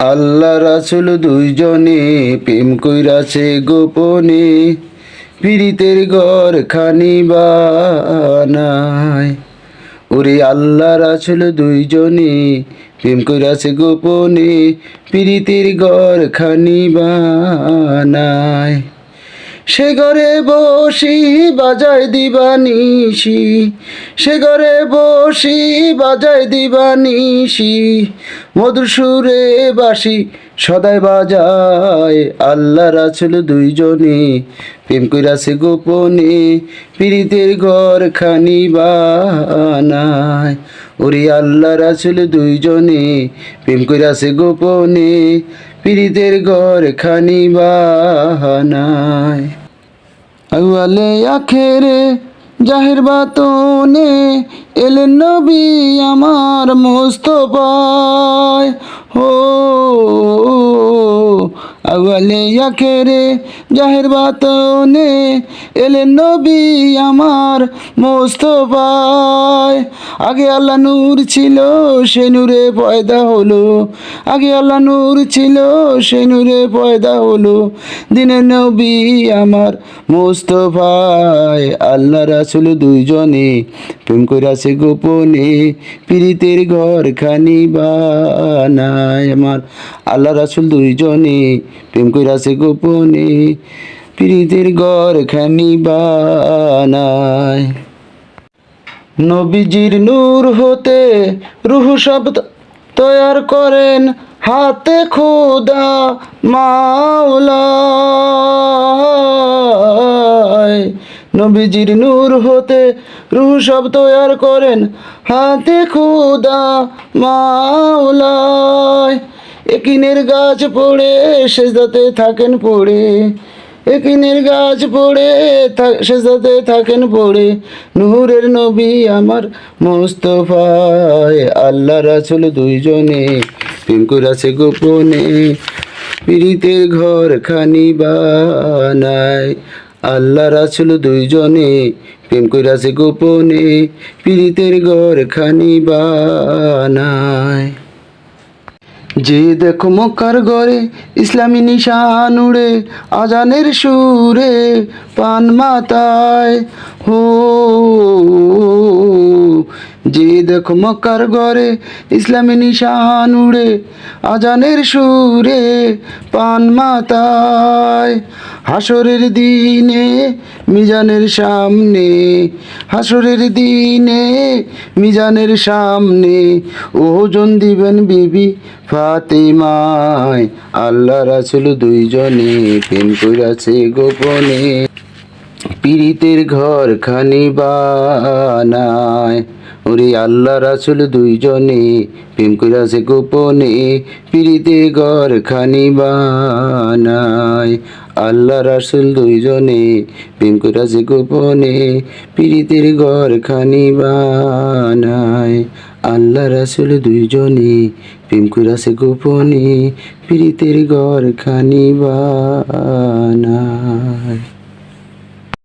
আল্লাহ রাসুল দুইজনে প্রেম কইরাছে গোপনে, পীড়িতের ঘর খানি বানায়। ওরে আল্লাহ রাসুল দুইজনে প্রেম কইরাছে গোপনে, পীড়িতের ঘর খানি বানায়। সে ঘরে বসি বাজায় দিবানিসি সে ঘরে বসি বাজায় দিবানিসি মধুর সুরে বাসি সদাই বাজায় আল্লাহ রাছুল দুইজনে। প্রেম কইরাছে গোপনে পীড়িতের ঘর খানি বানায়। ওরে আল্লাহ রাছুল দুইজনে প্রেম কইরাছে গোপনে পীড়িতের ঘর খানি বানায় আউয়ালে আখেরে জাহের বাতনে এলেন নবী আমার মোস্তফায়। হো আউয়ালে আখেরে জাহের বাতনে এলেন নবী আমার মোস্তফায়। আগে আল্লাহ নূর ছিল, সে নূরে পয়দা হলো। আগে আল্লাহ নূর ছিল, সে নূরে পয়দা হলো। দিনের নবী আমার মোস্তফায়, আল্লাহ রাসুল দুইজনে প্রেম কইরাছে গোপনে পীড়িতের ঘর খানি বানায় আমার। আল্লাহ রাসুল দুইজনে প্রেম কইরাছে গোপনে পীড়িতের ঘর খানি বানায়। নবীজির নূর হতে রুহ শব্দ তৈয়ার করেন হাতে খোদা মাওলা। নবীজির নূর হতে রুহ সব তৈয়ার করেন হাতে খোদা মাওলায় একিনের গাছ পড়ে সেজদাতে থাকেন পড়ে। একিনের গাছ পড়ে সেজাতে থাকেন পড়ে। নূরের নবী আমার মোস্তফায়, আল্লাহ রাসুল দুইজনে প্রেম করেছে গোপনে। পীড়িতের ঘর খানি বানায়, আল্লাহ রাসুল দুইজনে প্রেম করেছে গোপনে। পীড়িতের ঘর খানি বানায়। যে দেখো মক্কার ঘরে ইসলামী নিশান উড়ে, আজানের সুরে পান মাতায়। হো, যে দেখো মক্কার গরে ইসলামী নিশান উড়ে, আজানের সুরে পান মাতায়। হাসরের দিনে, মিজানের সামনে, হাসরের দিনে, মিজানের সামনে, ওজন দিবেন বিবি ফাতেমায়। আল্লাহ রাসুল দুইজনে প্রেম কইরাছে গোপনে। পীড়িতের ঘর খানি বানায়। ওরে আল্লাহ রাসুল দুইজনে প্রেম কইরাছে গোপনে। পীড়িতের ঘর খানি বানায়। আল্লাহ রাসুল দুইজনে প্রেম যে গোপনে পীড়িতের ঘর খানি বানায়। আল্লাহ রাসুল দুইজনে প্রেম সে গোপনে পীড়িতের ঘর খানি বানায়।